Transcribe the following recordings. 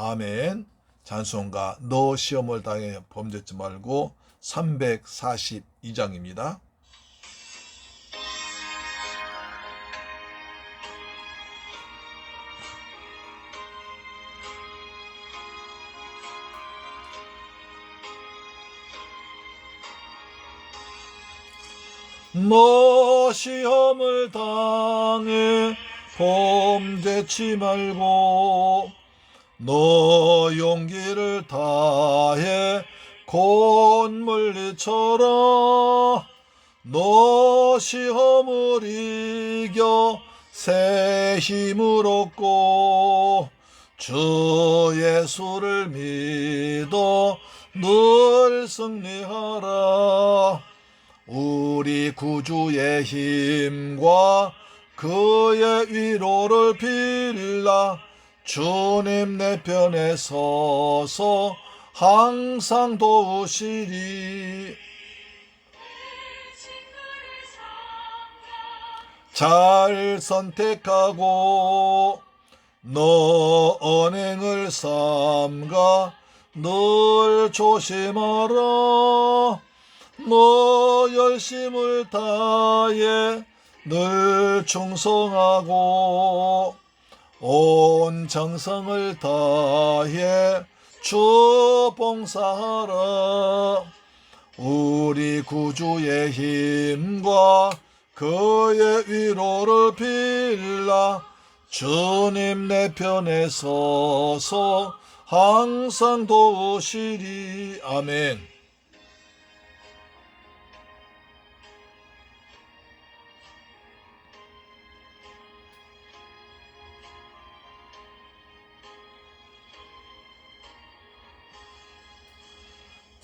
아멘. 찬송가 너 시험을 당해 범죄치 말고 342장입니다. 너 시험을 당해 범죄치 말고 너 용기를 다해 곧 물리쳐라. 너 시험을 이겨 새 힘을 얻고 주 예수를 믿어 늘 승리하라. 우리 구주의 힘과 그의 위로를 빌라 주님 내 편에 서서 항상 도우시리. 잘 선택하고 너 언행을 삼가 늘 조심하라. 너 열심을 다해 늘 충성하고 온 정성을 다해 주 봉사하라. 우리 구주의 힘과 그의 위로를 빌라. 주님 내 편에 서서 항상 도우시리. 아멘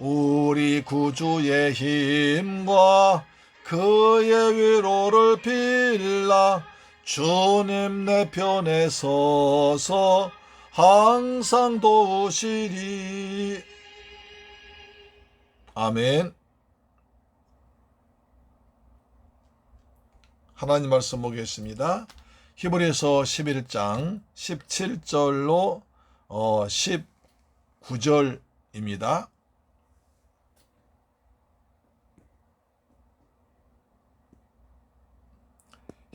우리 구주의 힘과 그의 위로를 빌라 주님 내 편에 서서 항상 도우시리 아멘 하나님 말씀 보겠습니다. 히브리서 11장 17절로 어 19절입니다.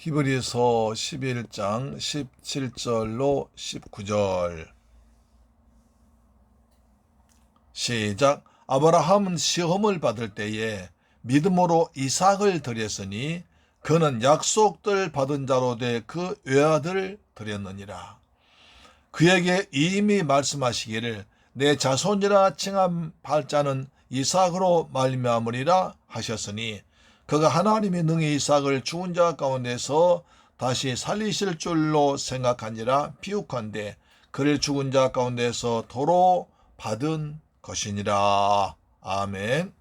히브리서 11장 17절로 19절. 시작. 아브라함은 시험을 받을 때에 믿음으로 이삭을 드렸으니 그는 약속들 받은 자로 돼 그 외아들을 드렸느니라. 그에게 이미 말씀하시기를 내 자손이라 칭한 발자는 이삭으로 말미암으리라 하셨으니 그가 하나님의 능히 이삭을 죽은 자 가운데서 다시 살리실 줄로 생각하니라 비욱한데 그를 죽은 자 가운데서 도로 받은 것이니라. 아멘.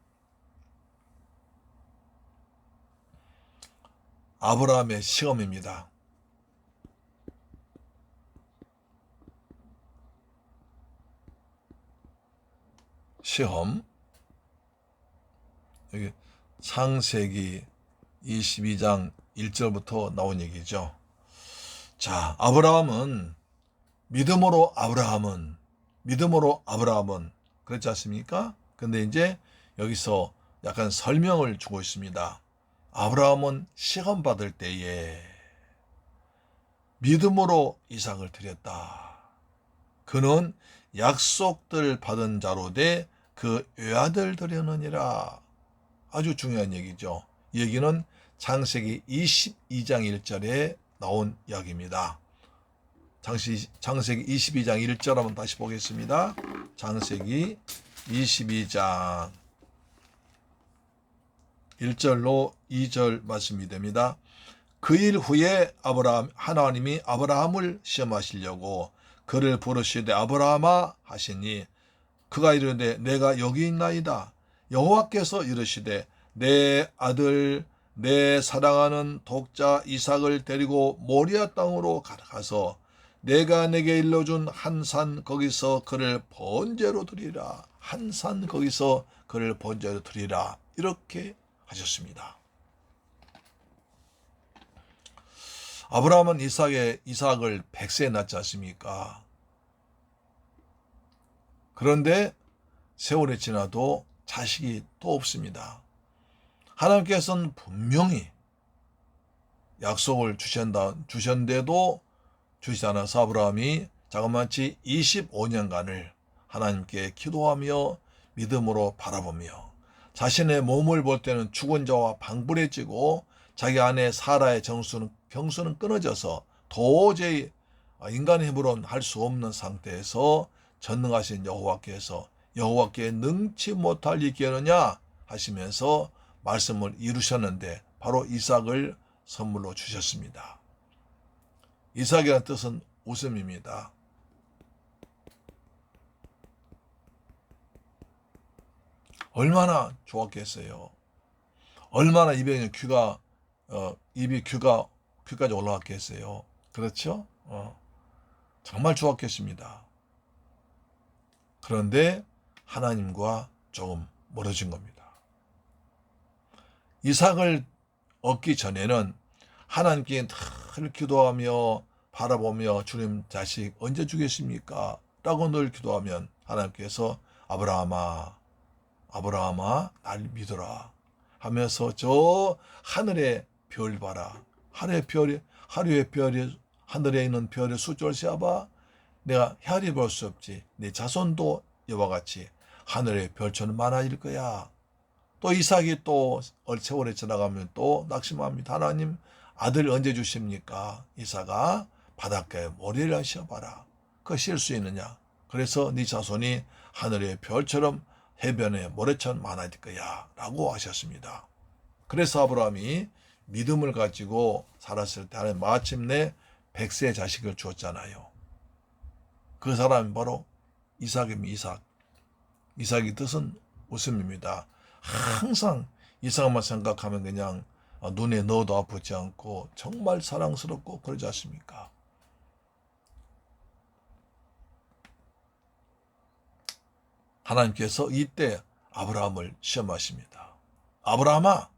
아브라함의 시험입니다. 시험. 여기 창세기 22장 1절부터 나온 얘기죠. 자, 아브라함은 믿음으로 아브라함은 믿음으로 아브라함은 그렇지 않습니까? 근데 이제 여기서 약간 설명을 주고 있습니다. 아브라함은 시험 받을 때에 믿음으로 이삭을 드렸다. 그는 약속들 받은 자로 돼 그 외아들 드려느니라. 아주 중요한 얘기죠. 이 얘기는 장세기 22장 1절에 나온 이야기입니다. 장시, 장세기 22장 1절 한번 다시 보겠습니다. 장세기 22장 1절로 2절 말씀이 됩니다. 그 일 후에 아브라함 하나님이 아브라함을 시험하시려고 그를 부르시되 아브라함아 하시니 그가 이르되 내가 여기 있나이다 여호와께서 이르시되 내 아들 내 사랑하는 독자 이삭을 데리고 모리아 땅으로 가서 내가 내게 일러준 한 산 거기서 그를 번제로 드리라 한 산 거기서 그를 번제로 드리라 이렇게 하셨습니다. 아브라함은 이삭의 이삭을 백세에 낳지 않습니까? 그런데 세월이 지나도 자식이 또 없습니다. 하나님께서는 분명히 약속을 주신다, 주셨는데도 주시지 않아서 아브라함이 자그마치 25년간을 하나님께 기도하며 믿음으로 바라보며 자신의 몸을 볼 때는 죽은 자와 방불해지고 자기 안에 사라의 정수는 경수는 끊어져서 도저히 인간의 힘으로는 할 수 없는 상태에서 전능하신 여호와께서 여호와께 능치 못할 일이겠느냐 하시면서 말씀을 이루셨는데 바로 이삭을 선물로 주셨습니다. 이삭이라는 뜻은 웃음입니다. 얼마나 좋았겠어요. 얼마나 입에 귀가 어, 입이 귀가 귀까지 올라왔겠어요. 그렇죠? 어, 정말 좋았겠습니다. 그런데 하나님과 조금 멀어진 겁니다. 이삭을 얻기 전에는 하나님께 늘 기도하며 바라보며 주님 자식 언제 주겠습니까? 라고 늘 기도하면 하나님께서 아브라함아 아브라함아 날 믿어라 하면서 저 하늘의 별 봐라 하늘의 별이 하루의 별이 하늘에 있는 별의 숫자를 세어봐 내가 헤아려 볼 수 없지 내 자손도 이와 같이 하늘의 별처럼 많아질 거야 또 이삭이 또 세월에 지나가면 또 낙심합니다 하나님 아들 언제 주십니까 이삭아 바닷가에 모래를 씌어봐라 그거 쉴수 있느냐 그래서 네 자손이 하늘의 별처럼 해변에 모래처럼 많아질 거야 라고 하셨습니다. 그래서 아브라함이 믿음을 가지고 살았을 때 마침내 백세 자식을 주었잖아요. 그 사람이 바로 이삭입니다. 이삭. 이삭의 뜻은 웃음입니다. 항상 이삭만 생각하면 그냥 눈에 넣어도 아프지 않고 정말 사랑스럽고 그러지 않습니까? 하나님께서 이때 아브라함을 시험하십니다. 아브라함아,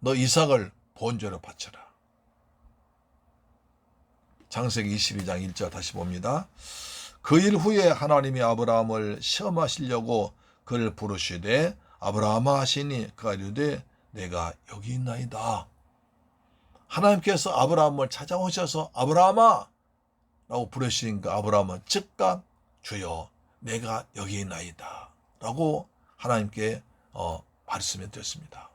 너 이삭을 본죄로 바쳐라. 장세기 22장 1절 다시 봅니다. 그 일 후에 하나님이 아브라함을 시험하시려고 그를 부르시되 아브라함아 하시니 그가 이르되 내가 여기 있나이다. 하나님께서 아브라함을 찾아오셔서 아브라함아 라고 부르시니까 아브라함은 즉각 주여 내가 여기 있나이다. 라고 하나님께 어, 말씀해 드렸습니다.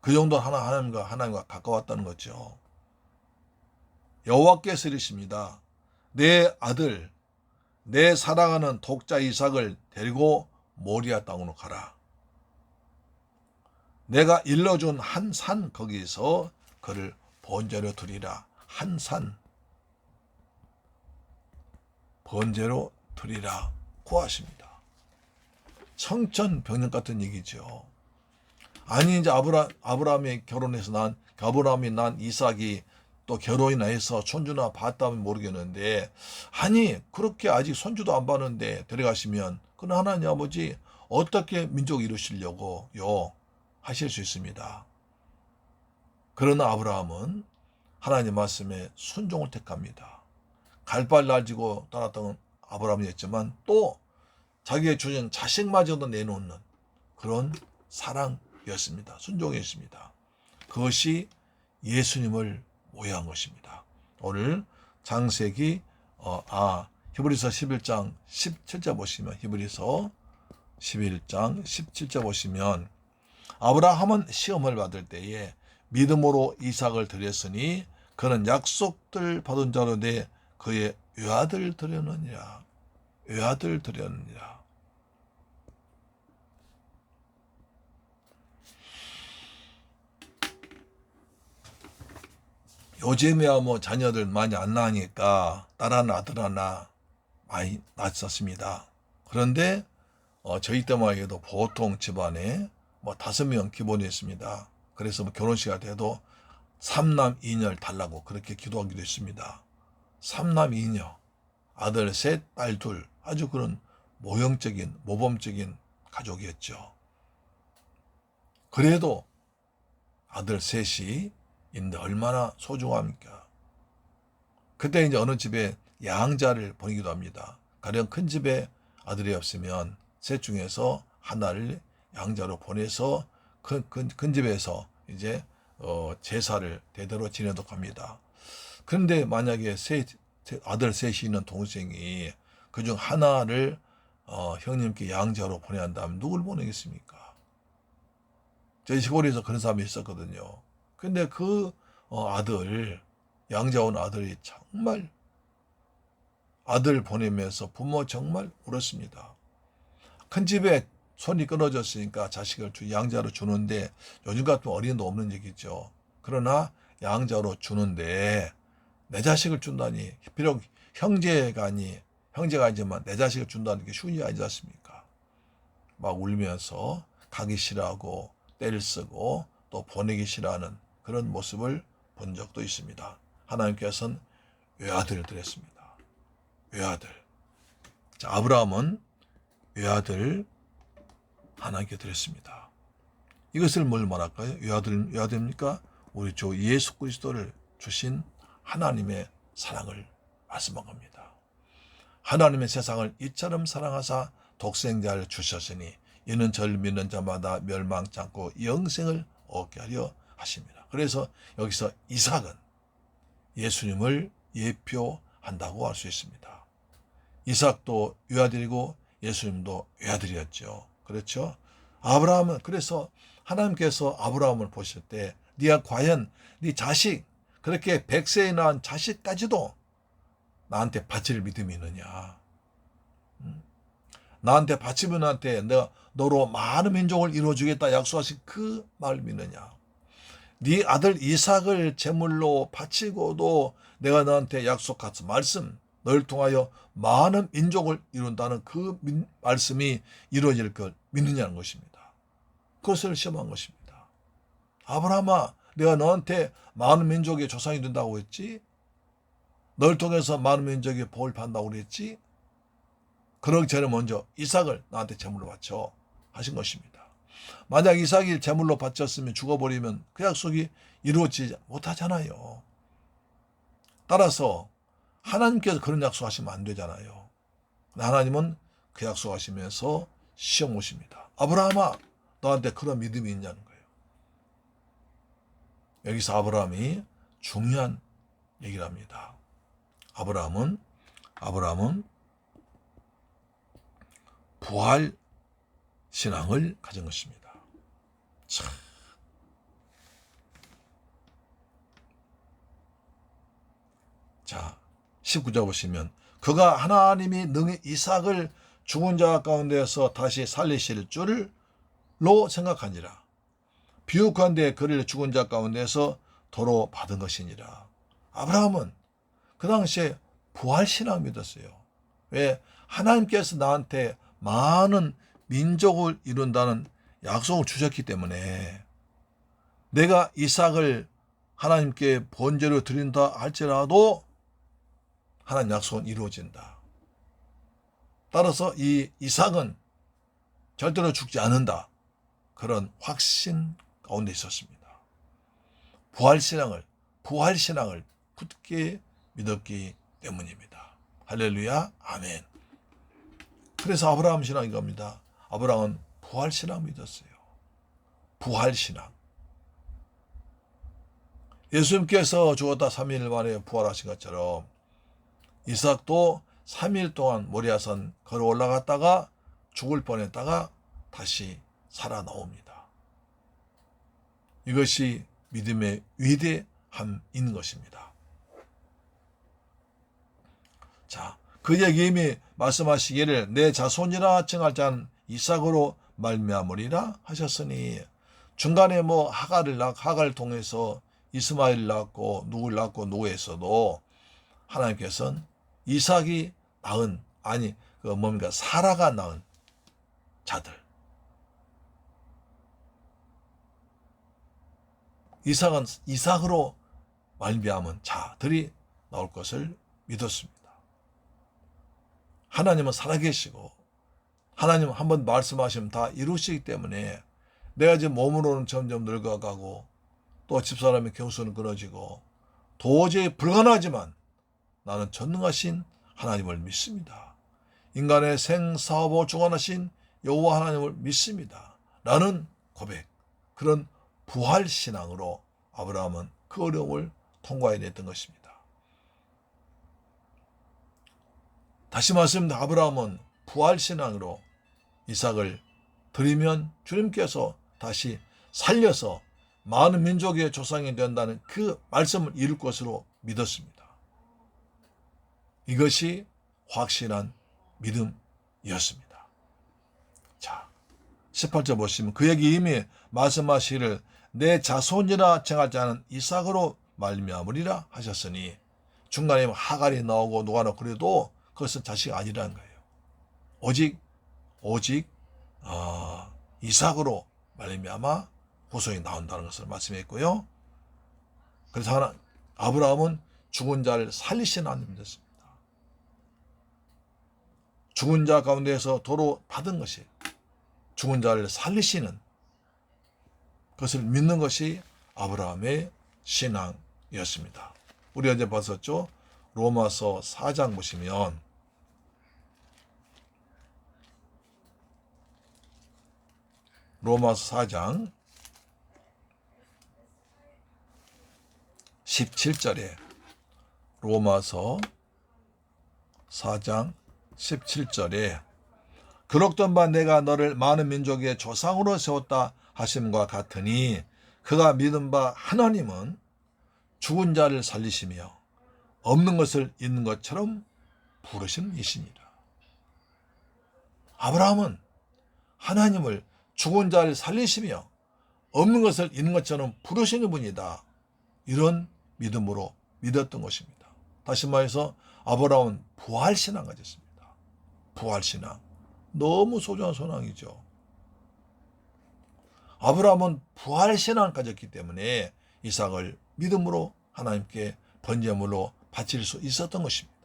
그 정도 하나 하나님과 하나님과 가까웠다는 거죠. 여호와께서 이르십니다. 내 아들, 내 사랑하는 독자 이삭을 데리고 모리아 땅으로 가라. 내가 일러준 한 산 거기서 그를 번제로 드리라. 한 산. 번제로 드리라 고하십니다. 청천벽력 같은 얘기죠. 아니 이제 아브라 아브라함이 결혼해서 난 아브라함이 난 이삭이 또 결혼이나 해서 손주나 봤다면 모르겠는데 아니 그렇게 아직 손주도 안 봤는데 데려가시면 그는 하나님 아버지 어떻게 민족 이루시려고 요 하실 수 있습니다. 그러나 아브라함은 하나님 말씀에 순종을 택합니다. 갈발 날지고 따랐던 아브라함이었지만 또 자기의 주nhân 자식마저도 내놓는 그런 사랑이었습니다. 순종이었습니다. 그것이 예수님을 모여한 것입니다. 오늘 장세기 어, 아 히브리서 11장 17절 보시면 히브리서 11장 17절 보시면 아브라함은 시험을 받을 때에 믿음으로 이삭을 드렸으니 그는 약속들 받은 자로 내 그의 외아들 드렸느니라 외아들 드렸느니라 요즘에야 뭐 자녀들 많이 안 나니까 딸 하나 아들 하나 많이 낳았었습니다. 그런데 어, 저희 때만 해도 보통 집안에 뭐 다섯 명 기본이었습니다. 그래서 뭐 결혼식이 돼도 삼남 이녀를 달라고 그렇게 기도하기도 했습니다. 삼남 이녀, 아들 셋, 딸 둘, 아주 그런 모형적인 모범적인 가족이었죠. 그래도 아들 셋이 있는데 얼마나 소중합니까? 그때 이제 어느 집에 양자를 보내기도 합니다. 가령 큰 집에 아들이 없으면 셋 중에서 하나를 양자로 보내서 큰, 큰, 큰 집에서 이제 어, 제사를 대대로 지내도록 합니다. 그런데 만약에 세, 아들 셋이 있는 동생이 그 중 하나를 어, 형님께 양자로 보내야 한다면 누굴 보내겠습니까? 저희 시골에서 그런 사람이 있었거든요. 근데 그 어, 아들, 양자 온 아들이 정말 아들 보내면서 부모 정말 울었습니다. 큰 집에 손이 끊어졌으니까 자식을 주 양자로 주는데 요즘 같은 어린이도 없는 얘기죠. 그러나 양자로 주는데 내 자식을 준다니 비록 형제가 아니 형제가 아니지만 내 자식을 준다는 게 쉬운 일이 아니지 않습니까? 막 울면서 가기 싫어하고 때를 쓰고 또 보내기 싫어하는 그런 모습을 본 적도 있습니다. 하나님께서는 외아들을 드렸습니다. 외아들. 자, 아브라함은 외아들 하나님께 드렸습니다. 이것을 뭘 말할까요? 외아들, 외아들입니까? 우리 주 예수 그리스도를 주신 하나님의 사랑을 말씀한 겁니다. 하나님의 세상을 이처럼 사랑하사 독생자를 주셨으니 이는 절 믿는 자마다 멸망치 않고 영생을 얻게 하려 하십니다. 그래서 여기서 이삭은 예수님을 예표한다고 할 수 있습니다. 이삭도 외아들이고 예수님도 외아들이었죠. 그렇죠? 아브라함은 그래서 하나님께서 아브라함을 보실 때 네가 과연 네 자식 그렇게 백세에 낳은 자식까지도 나한테 바칠 믿음이 있느냐? 음? 나한테 바치면 나한테 내가 너로 많은 민족을 이루어주겠다 약속하신 그 말을 믿느냐? 네 아들 이삭을 제물로 바치고도 내가 너한테 약속한 말씀 너를 통하여 많은 민족을 이룬다는 그 민, 말씀이 이루어질 걸 믿느냐는 것입니다. 그것을 시험한 것입니다. 아브라함아 내가 너한테 많은 민족의 조상이 된다고 했지? 널 통해서 많은 민족의 복을 받는다고 그랬지? 그러기 전에 먼저 이삭을 나한테 제물로 바쳐 하신 것입니다. 만약 이삭이 제물로 바쳤으면 죽어버리면 그 약속이 이루어지지 못하잖아요. 따라서 하나님께서 그런 약속하시면 안 되잖아요. 하나님은 그 약속하시면서 시험 오십니다. 아브라함아, 너한테 그런 믿음이 있냐는 거예요. 여기서 아브라함이 중요한 얘기를 합니다. 아브라함은 아브라함은 부활 신앙을 가진 것입니다. 참. 자, 19절 보시면 그가 하나님이 능히 이삭을 죽은 자 가운데서 다시 살리실 줄로 생각하니라. 비옥한데 그를 죽은 자 가운데서 도로 받은 것이니라. 아브라함은 그 당시에 부활신앙 믿었어요. 왜? 하나님께서 나한테 많은 민족을 이룬다는 약속을 주셨기 때문에 내가 이삭을 하나님께 번제로 드린다 할지라도 하나님 약속은 이루어진다. 따라서 이 이삭은 절대로 죽지 않는다. 그런 확신 가운데 있었습니다. 부활신앙을, 부활신앙을 굳게 믿었기 때문입니다. 할렐루야, 아멘. 그래서 아브라함 신앙인 겁니다. 아브라함은 부활신앙 믿었어요. 부활신앙. 예수님께서 죽었다 3일 만에 부활하신 것처럼 이삭도 3일 동안 모리아산 걸어 올라갔다가 죽을 뻔했다가 다시 살아나옵니다. 이것이 믿음의 위대함인 것입니다. 자, 그 얘기 이미 말씀하시기를 내 자손이라 칭할 자는 이삭으로 말미암으리라 하셨으니 중간에 뭐 하가를 낳 하가를 통해서 이스마엘 낳고 누굴 낳고 누구에서도 하나님께서는 이삭이 낳은 아니 그 뭡니까 사라가 낳은 자들 이삭은 이삭으로 말미암은 자들이 나올 것을 믿었습니다. 하나님은 살아계시고 하나님 한 번 말씀하시면 다 이루시기 때문에 내가 이제 몸으로는 점점 늙어가고 또 집사람의 경수는 끊어지고 도저히 불가능하지만 나는 전능하신 하나님을 믿습니다. 인간의 생사업을 주관하신 여호와 하나님을 믿습니다. 라는 고백, 그런 부활 신앙으로 아브라함은 그 어려움을 통과해냈던 것입니다. 다시 말씀드립니다. 아브라함은 부활 신앙으로 이삭을 드리면 주님께서 다시 살려서 많은 민족의 조상이 된다는 그 말씀을 이룰 것으로 믿었습니다. 이것이 확실한 믿음이었습니다. 자, 18절 보시면 그에게 이미 말씀하시기를 내 자손이라 정할 자는 이삭으로 말미암으리라 하셨으니 중간에 하갈이 나오고 나오고 그래도 그것은 자식 아니라는 거예요. 오직 오직 어, 이삭으로 말미암아 후손이 나온다는 것을 말씀했고요. 그래서 하나 아브라함은 죽은 자를 살리신 하나님 됐습니다. 죽은 자 가운데에서 도로 받은 것이 죽은 자를 살리시는 그것을 믿는 것이 아브라함의 신앙이었습니다. 우리 어제 봤었죠? 로마서 4장 보시면 로마서 4장 17절에 로마서 4장 17절에 그럭던 바 내가 너를 많은 민족의 조상으로 세웠다 하심과 같으니 그가 믿은 바 하나님은 죽은 자를 살리시며 없는 것을 있는 것처럼 부르시는 이시니라. 아브라함은 하나님을 죽은 자를 살리시며 없는 것을 있는 것처럼 부르시는 분이다. 이런 믿음으로 믿었던 것입니다. 다시 말해서 아브라함은 부활신앙 가졌습니다. 부활신앙. 너무 소중한 소망이죠. 아브라함은 부활신앙을 가졌기 때문에 이삭을 믿음으로 하나님께 번제물로 바칠 수 있었던 것입니다.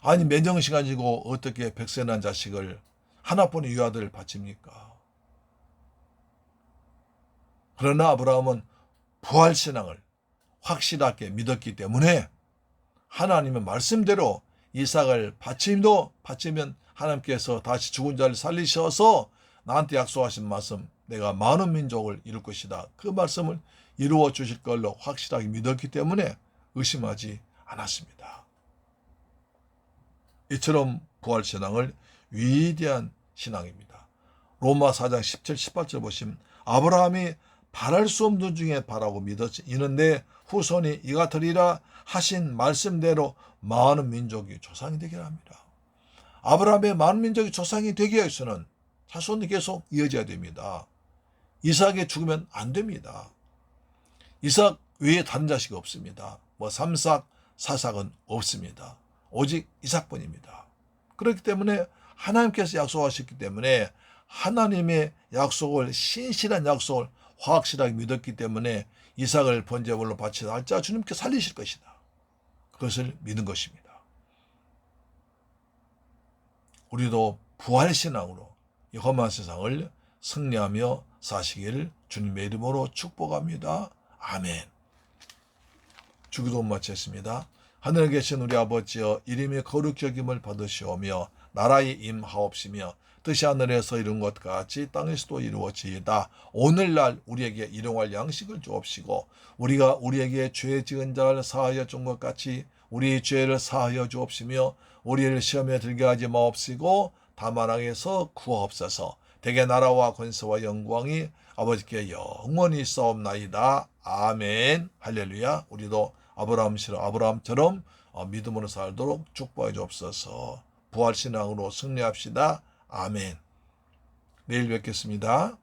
아니 가지고 어떻게 백세 난 자식을 하나뿐인 유아들을 바칩니까? 그러나 아브라함은 부활 신앙을 확실하게 믿었기 때문에 하나님의 말씀대로 이삭을 바침도 바치면 하나님께서 다시 죽은 자를 살리셔서 나한테 약속하신 말씀 내가 많은 민족을 이룰 것이다. 그 말씀을 이루어 주실 걸로 확실하게 믿었기 때문에 의심하지 않았습니다. 이처럼 부활신앙을 위대한 신앙입니다. 로마 4장 17, 18절 보시면 아브라함이 바랄 수 없는 중에 바라고 믿었지. 이는 내 후손이 이 같으리라 하신 말씀대로 많은 민족이 조상이 되게 합니다. 아브라함의 많은 민족이 조상이 되기 위해서는 자손이 계속 이어져야 됩니다. 이삭이 죽으면 안 됩니다. 이삭 외에 다른 자식이 없습니다. 뭐 삼삭, 사삭은 없습니다. 오직 이삭뿐입니다. 그렇기 때문에 하나님께서 약속하셨기 때문에 하나님의 약속을 신실한 약속을 확실하게 믿었기 때문에 이삭을 번제물로 바치다 할자 주님께 살리실 것이다. 그것을 믿은 것입니다. 우리도 부활신앙으로 이 험한 세상을 승리하며 사시기를 주님의 이름으로 축복합니다. 아멘. 주기도 마쳤습니다. 하늘에 계신 우리 아버지여 이름이 거룩히 여김을 받으시오며 나라의 임하옵시며 뜻이 하늘에서 이룬 것 같이 땅에서도 이루어지이다. 오늘날 우리에게 일용할 양식을 주옵시고 우리가 우리에게 죄 지은 자를 사하여 준 것 같이 우리 죄를 사하여 주옵시며 우리를 시험에 들게 하지 마옵시고 다만 악에서 구하옵소서. 대개 나라와 권세와 영광이 아버지께 영원히 있사옵나이다. 아멘. 할렐루야. 우리도 아브라함처럼 어, 믿음으로 살도록 축복해 주옵소서. 부활 신앙으로 승리합시다. 아멘. 내일 뵙겠습니다.